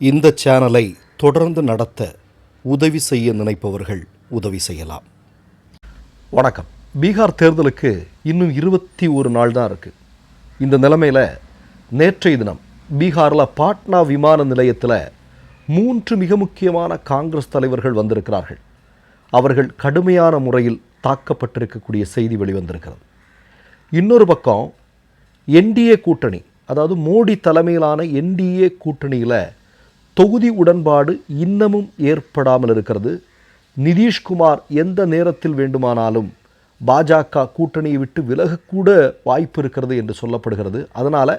இந்த சேனலை தொடர்ந்து நடத்த உதவி செய்ய நினைப்பவர்கள் உதவி செய்யலாம். வணக்கம். பீகார் தேர்தலுக்கு இன்னும் இருபத்தி ஒரு நாள் தான் இருக்குது இந்த நிலைமையில் நேற்றைய தினம் பீகாரில் பாட்னா விமான நிலையத்தில் மூன்று மிக முக்கியமான காங்கிரஸ் தலைவர்கள் வந்திருக்கிறார்கள். அவர்கள் கடுமையான முறையில் தாக்கப்பட்டிருக்கக்கூடிய செய்தி வெளிவந்திருக்கிறது. இன்னொரு பக்கம் என்டிஏ கூட்டணி அதாவது மோடி தலைமையிலான என்டிஏ கூட்டணியில் தொகுதி உடன்பாடு இன்னமும் ஏற்படாமல் இருக்கிறது. நிதிஷ்குமார் எந்த நேரத்தில் வேண்டுமானாலும் பாஜக கூட்டணியை விட்டு விலகக்கூட வாய்ப்பு இருக்கிறது என்று சொல்லப்படுகிறது. அதனால்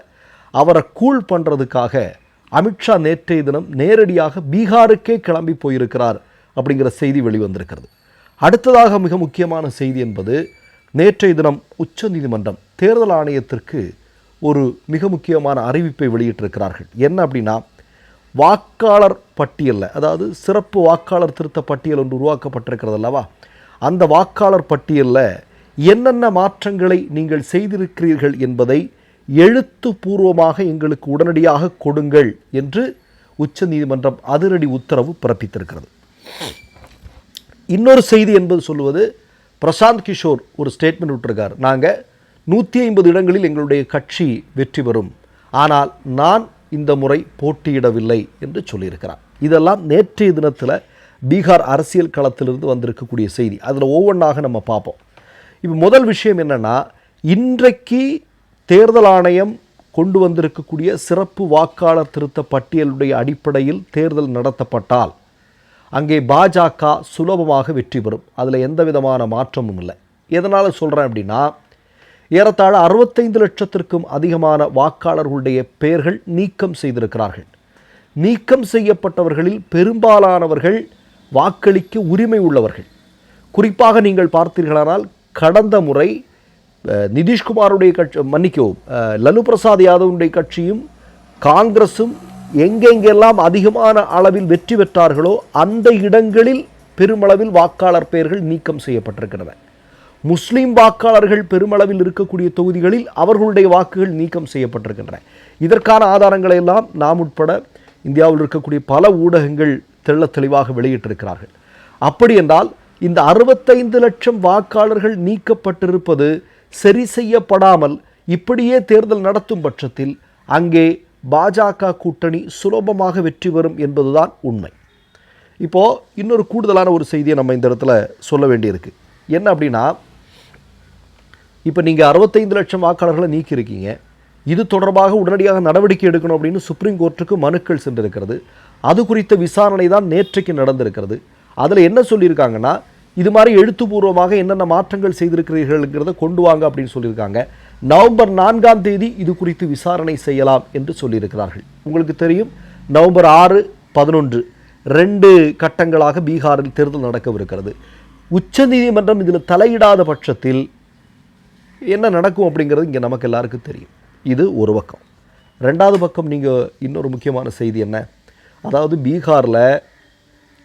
அவரை கூல் பண்ணுறதுக்காக அமித்ஷா நேற்றைய தினம் நேரடியாக பீகாருக்கே கிளம்பி போயிருக்கிறார் அப்படிங்கிற செய்தி வெளிவந்திருக்கிறது. அடுத்ததாக மிக முக்கியமான செய்தி என்பது நேற்றைய தினம் உச்சநீதிமன்றம் தேர்தல் ஆணையத்திற்கு ஒரு மிக முக்கியமான அறிவிப்பை வெளியிட்டிருக்கிறார்கள். என்ன அப்படின்னா வாக்காளர் பட்டியலில் அதாவது சிறப்பு வாக்காளர் திருத்த பட்டியல் ஒன்று உருவாக்கப்பட்டிருக்கிறது அல்லவா அந்த வாக்காளர் பட்டியலில் என்னென்ன மாற்றங்களை நீங்கள் செய்திருக்கிறீர்கள் என்பதை எழுத்துப்பூர்வமாக எங்களுக்கு உடனடியாக கொடுங்கள் என்று உச்சநீதிமன்றம் அதிரடி உத்தரவு பிறப்பித்திருக்கிறது. இன்னொரு செய்தி என்பது சொல்லுவது பிரசாந்த் கிஷோர் ஒரு ஸ்டேட்மெண்ட் விட்டுருக்கார். நாங்கள் நூற்றி ஐம்பது இடங்களில் எங்களுடைய கட்சி வெற்றி பெறும். ஆனால் நான் இந்த முறை போட்டியிடவில்லை என்று சொல்லியிருக்கிறார். இதெல்லாம் நேற்றைய தினத்தில் பீகார் அரசியல் களத்திலிருந்து வந்திருக்கக்கூடிய செய்தி. அதில் ஒவ்வொன்றாக நம்ம பார்ப்போம். இப்போ முதல் விஷயம் என்னென்னா இன்றைக்கு தேர்தல் ஆணையம் கொண்டு வந்திருக்கக்கூடிய சிறப்பு வாக்காளர் திருத்த பட்டியலுடைய அடிப்படையில் தேர்தல் நடத்தப்பட்டால் அங்கே பாஜக சுலபமாக வெற்றி பெறும். அதில் எந்த விதமான மாற்றமும் இல்லை. எதனால் சொல்கிறேன் அப்படின்னா ஏறத்தாழ அறுபத்தைந்து லட்சத்திற்கும் அதிகமான வாக்காளர்களுடைய பெயர்கள் நீக்கம் செய்திருக்கிறார்கள். நீக்கம் செய்யப்பட்டவர்களில் பெரும்பாலானவர்கள் வாக்களிக்க உரிமை உள்ளவர்கள். குறிப்பாக நீங்கள் பார்த்தீர்களானால் கடந்த முறை நிதிஷ்குமாருடைய கட்சி மன்னிக்கவும் லலு பிரசாத் யாதவனுடைய கட்சியும் காங்கிரஸும் எங்கெங்கெல்லாம் அதிகமான அளவில் வெற்றி பெற்றார்களோ அந்த இடங்களில் பெருமளவில் வாக்காளர் பெயர்கள் நீக்கம் செய்யப்பட்டிருக்கிறது முஸ்லீம் வாக்காளர்கள் பெருமளவில் இருக்கக்கூடிய தொகுதிகளில் அவர்களுடைய வாக்குகள் நீக்கம் செய்யப்பட்டிருக்கின்றன. இதற்கான ஆதாரங்களை எல்லாம் நாம் உட்பட இந்தியாவில் இருக்கக்கூடிய பல ஊடகங்கள் தெள்ளத் தெளிவாக வெளியிட்டிருக்கிறார்கள். அப்படி என்றால் இந்த அறுபத்தைந்து லட்சம் வாக்காளர்கள் நீக்கப்பட்டிருப்பது சரி செய்யப்படாமல் இப்படியே தேர்தல் நடத்தும் பட்சத்தில் அங்கே பாஜக கூட்டணி சுலபமாக வெற்றி பெறும் என்பதுதான் உண்மை. இப்போது இன்னொரு கூடுதலான ஒரு செய்தியை நம்ம இந்த இடத்துல சொல்ல வேண்டியிருக்கு. என்ன அப்படின்னா இப்போ நீங்கள் அறுபத்தைந்து லட்சம் வாக்காளர்களை நீக்கியிருக்கீங்க. இது தொடர்பாக உடனடியாக நடவடிக்கை எடுக்கணும் அப்படின்னு சுப்ரீம் கோர்ட்டுக்கு மனுக்கள் சென்றிருக்கிறது. அது குறித்த விசாரணை தான் நேற்றைக்கு நடந்திருக்கிறது. அதில் என்ன சொல்லியிருக்காங்கன்னா இது மாதிரி எழுத்துப்பூர்வமாக என்னென்ன மாற்றங்கள் செய்திருக்கிறீர்கள்ங்கிறத கொண்டு வாங்க அப்படின்னு சொல்லியிருக்காங்க. நவம்பர் நான்காம் தேதி இது குறித்து விசாரணை செய்யலாம் என்று சொல்லியிருக்கிறார்கள். உங்களுக்கு தெரியும் நவம்பர் ஆறு பதினொன்று ரெண்டு கட்டங்களாக பீகாரில் தேர்தல் நடக்கவிருக்கிறது. உச்சநீதிமன்றம் இதில் தலையிடாத பட்சத்தில் என்ன நடக்கும் அப்படிங்கிறது இங்கே நமக்கு எல்லாருக்கும் தெரியும். இது ஒரு பக்கம். ரெண்டாவது பக்கம் நீங்கள் இன்னொரு முக்கியமான செய்தி என்ன? அதாவது பீகாரில்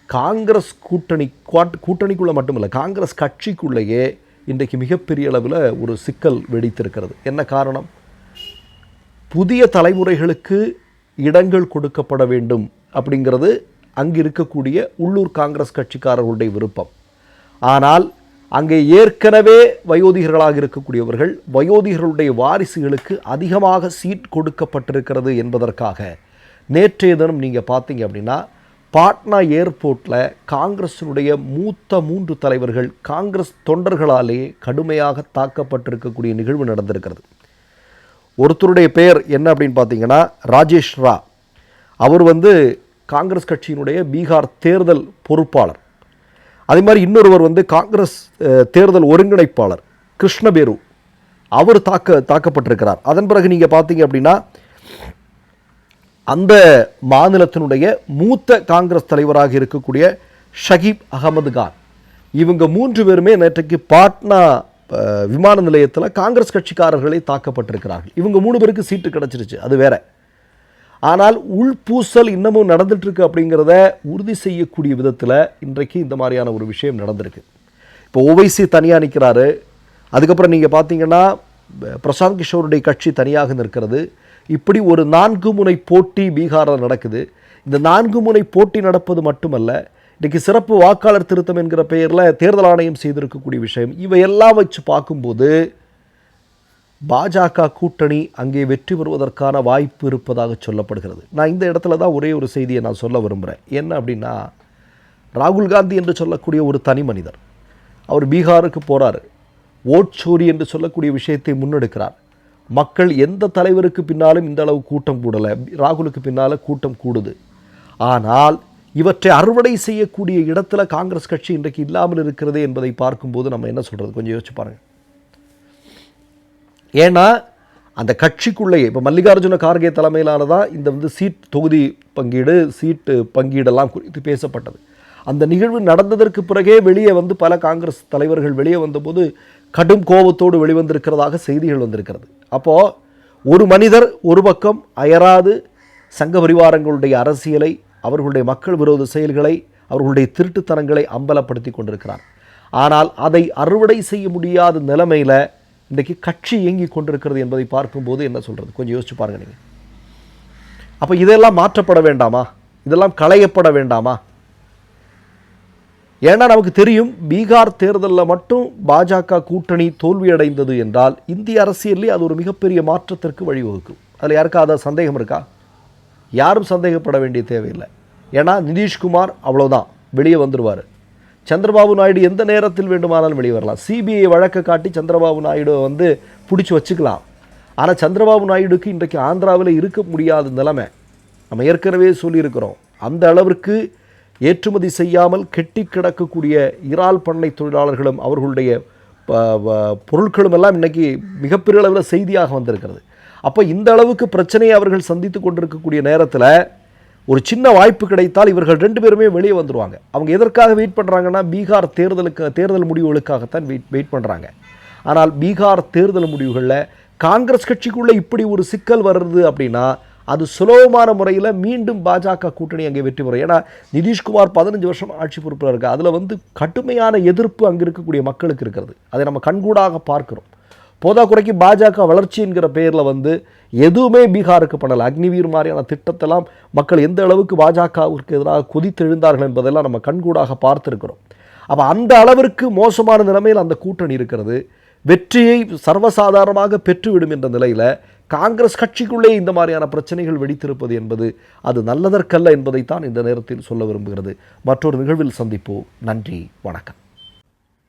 காங்கிரஸ் கூட்டணி குவாட் கூட்டணிக்குள்ளே மட்டுமில்லை காங்கிரஸ் கட்சிக்குள்ளேயே இன்றைக்கு மிகப்பெரிய அளவில் ஒரு சிக்கல் வெடித்திருக்கிறது. என்ன காரணம்? புதிய தலைமுறைகளுக்கு இடங்கள் கொடுக்கப்பட வேண்டும் அப்படிங்கிறது அங்கு இருக்கக்கூடிய உள்ளூர் காங்கிரஸ் கட்சிக்காரர்களுடைய விருப்பம். ஆனால் அங்கே ஏற்கனவே வயோதிகர்களாக இருக்கக்கூடியவர்கள் வயோதிகர்களுடைய வாரிசுகளுக்கு அதிகமாக சீட் கொடுக்கப்பட்டிருக்கிறது என்பதற்காக நேற்றைய தினம் நீங்கள் பார்த்தீங்க அப்படின்னா பாட்னா ஏர்போர்ட்டில் காங்கிரஸினுடைய மூத்த மூன்று தலைவர்கள் காங்கிரஸ் தொண்டர்களாலே கடுமையாக தாக்கப்பட்டிருக்கக்கூடிய நிகழ்வு நடந்திருக்கிறது. ஒருத்தருடைய பெயர் என்ன அப்படின்னு பார்த்தீங்கன்னா ராஜேஷ் ரா. அவர் வந்து காங்கிரஸ் கட்சியினுடைய பீகார் தேர்தல் பொறுப்பாளர். அதே மாதிரி இன்னொருவர் வந்து காங்கிரஸ் தேர்தல் ஒருங்கிணைப்பாளர் கிருஷ்ணபேரு. அவர் தாக்க தாக்கப்பட்டிருக்கிறார். அதன் பிறகு நீங்கள் பார்த்தீங்க அப்படின்னா அந்த மாநிலத்தினுடைய மூத்த காங்கிரஸ் தலைவராக இருக்கக்கூடிய ஷகீப் அகமது கான். இவங்க மூன்று பேருமே நேற்றைக்கு பாட்னா விமான நிலையத்தில் காங்கிரஸ் கட்சிக்காரர்களை தாக்கப்பட்டிருக்கிறார்கள். இவங்க மூணு பேருக்கு சீட்டு கிடச்சிருச்சு. அது வேற. ஆனால் உள்பூசல் இன்னமும் நடந்துட்டு அப்படிங்கிறத உறுதி செய்யக்கூடிய விதத்தில் இன்றைக்கு இந்த மாதிரியான ஒரு விஷயம் நடந்திருக்கு. இப்போ ஓவைசி தனியாக நிற்கிறாரு அதுக்கப்புறம் நீங்கள் பார்த்தீங்கன்னா பிரசாந்த் கிஷோருடைய கட்சி தனியாக நிற்கிறது. இப்படி ஒரு நான்கு முனை போட்டி பீகாரில் நடக்குது. இந்த நான்கு முனை போட்டி நடப்பது மட்டுமல்ல இன்றைக்கி சிறப்பு வாக்காளர் திருத்தம் என்கிற பெயரில் தேர்தல் ஆணையம் செய்திருக்கக்கூடிய விஷயம் இவையெல்லாம் வச்சு பார்க்கும்போது பாஜக கூட்டணி அங்கே வெற்றி பெறுவதற்கான வாய்ப்பு இருப்பதாக சொல்லப்படுகிறது. நான் இந்த இடத்துல தான் ஒரே ஒரு செய்தியை நான் சொல்ல விரும்புகிறேன் என்ன அப்படின்னா ராகுல் காந்தி என்று சொல்லக்கூடிய ஒரு தனி மனிதர் அவர் பீகாருக்கு போகிறார் ஓட்சோரி என்று சொல்லக்கூடிய விஷயத்தை முன்னெடுக்கிறார். மக்கள் எந்த தலைவருக்கு பின்னாலும் இந்த அளவு கூட்டம் கூடலை ராகுலுக்கு பின்னால் கூட்டம் கூடுது. ஆனால் இவற்றை அறுவடை செய்யக்கூடிய இடத்துல காங்கிரஸ் கட்சி இன்றைக்கு இல்லாமல் இருக்கிறது என்பதை பார்க்கும்போது நம்ம என்ன சொல்கிறது கொஞ்சம் யோசிச்சு பாருங்கள் ஏன்னா அந்த கட்சிக்குள்ளேயே இப்போ மல்லிகார்ஜுன கார்கே தலைமையிலான தான் இந்த வந்து சீட் தொகுதி பங்கீடு சீட்டு பங்கீடெல்லாம் குறித்து பேசப்பட்டது. அந்த நிகழ்வு நடந்ததற்கு பிறகே வெளியே வந்து பல காங்கிரஸ் தலைவர்கள் வெளியே வந்தபோது கடும் கோபத்தோடு வெளிவந்திருக்கிறதாக செய்திகள் வந்திருக்கிறது. அப்போது ஒரு மனிதர் ஒரு பக்கம் அயராது சங்க பரிவாரங்களுடைய அரசியலை அவர்களுடைய மக்கள் விரோத செயல்களை அவர்களுடைய திருட்டுத்தனங்களை அம்பலப்படுத்தி கொண்டிருக்கிறார். ஆனால் அதை அறுவடை செய்ய முடியாத நிலைமையில் இன்றைக்கு கட்சி இயங்கி கொண்டிருக்கிறது என்பதை பார்க்கும்போது என்ன சொல்கிறது கொஞ்சம் யோசிச்சு பாருங்க நீங்கள் அப்போ இதெல்லாம் மாற்றப்பட வேண்டாமா? இதெல்லாம் களையப்பட வேண்டாமா? ஏன்னா நமக்கு தெரியும் பீகார் தேர்தலில் மட்டும் பாஜக கூட்டணி தோல்வியடைந்தது என்றால் இந்திய அரசியலில் அது ஒரு மிகப்பெரிய மாற்றத்திற்கு வழிவகுக்கும். அதில் யாருக்காவது சந்தேகம் இருக்கா? யாரும் சந்தேகப்பட வேண்டிய தேவையில்லை. ஏன்னா நிதிஷ்குமார் அவ்வளோதான் வெளியே வந்துடுவார் சந்திரபாபு நாயுடு எந்த நேரத்தில் வேண்டுமானாலும் வெளியே வரலாம் சிபிஐ வழக்கை காட்டி சந்திரபாபு நாயுடு வந்து பிடிச்சி வச்சுக்கலாம். ஆனால் சந்திரபாபு நாயுடுக்கு இன்றைக்கு ஆந்திராவில் இருக்க முடியாத நிலைமை. நம்ம ஏற்கனவே சொல்லியிருக்கிறோம். அந்த அளவிற்கு ஏற்றுமதி செய்யாமல் கெட்டி கிடக்கக்கூடிய இறால் பண்ணை தொழிலாளர்களும் அவர்களுடைய பொருட்களும் எல்லாம் இன்னைக்கு மிகப்பெரிய அளவில் செய்தியாக வந்திருக்கிறது. அப்போ இந்த அளவுக்கு பிரச்சனையை அவர்கள் சந்தித்து கொண்டிருக்கக்கூடிய நேரத்தில் ஒரு சின்ன வாய்ப்பு கிடைத்தால் இவர்கள் ரெண்டு பேருமே வெளியே வந்துருவாங்க. அவங்க எதற்காக வெயிட் பண்ணுறாங்கன்னா பீகார் தேர்தலுக்கு தேர்தல் முடிவுகளுக்காகத்தான் வெயிட் வெயிட் பண்ணுறாங்க ஆனால் பீகார் தேர்தல் முடிவுகளில் காங்கிரஸ் கட்சிக்குள்ளே இப்படி ஒரு சிக்கல் வருது அப்படின்னா அது சுலபமான முறையில் மீண்டும் பாஜக கூட்டணி அங்கே வெற்றி பெறும். ஏன்னா நிதிஷ்குமார் பதினஞ்சு வருஷம் ஆட்சி பொறுப்பில் இருக்குது அதில் வந்து கடுமையான எதிர்ப்பு அங்கே இருக்கக்கூடிய மக்களுக்கு இருக்கிறது. அதை நம்ம கண்கூடாக பார்க்கிறோம். போதாக்குறைக்கு பாஜக வளர்ச்சிங்கிற பேரில் வந்து எதுவுமே பீகாருக்கு பண்ணலை. அக்னிவீர் மாதிரியான திட்டத்தெல்லாம் மக்கள் எந்த அளவுக்கு பாஜகவிற்கு எதிராக குதித்தெழுந்தார்கள் என்பதெல்லாம் நம்ம கண்கூடாக பார்த்துருக்கிறோம். அப்போ அந்த அளவிற்கு மோசமான நிலைமையில் அந்த கூட்டணி இருக்கிறது. வெற்றியை சர்வசாதாரணமாக பெற்றுவிடும் என்ற நிலையில் காங்கிரஸ் கட்சிக்குள்ளே இந்த மாதிரியான பிரச்சனைகள் வெடித்திருப்பது என்பது அது நல்லதற்கல்ல என்பதைத்தான் இந்த நேரத்தில் சொல்ல விரும்புகிறது. மற்றொரு நிகழ்வில் சந்திப்போம். நன்றி. வணக்கம்.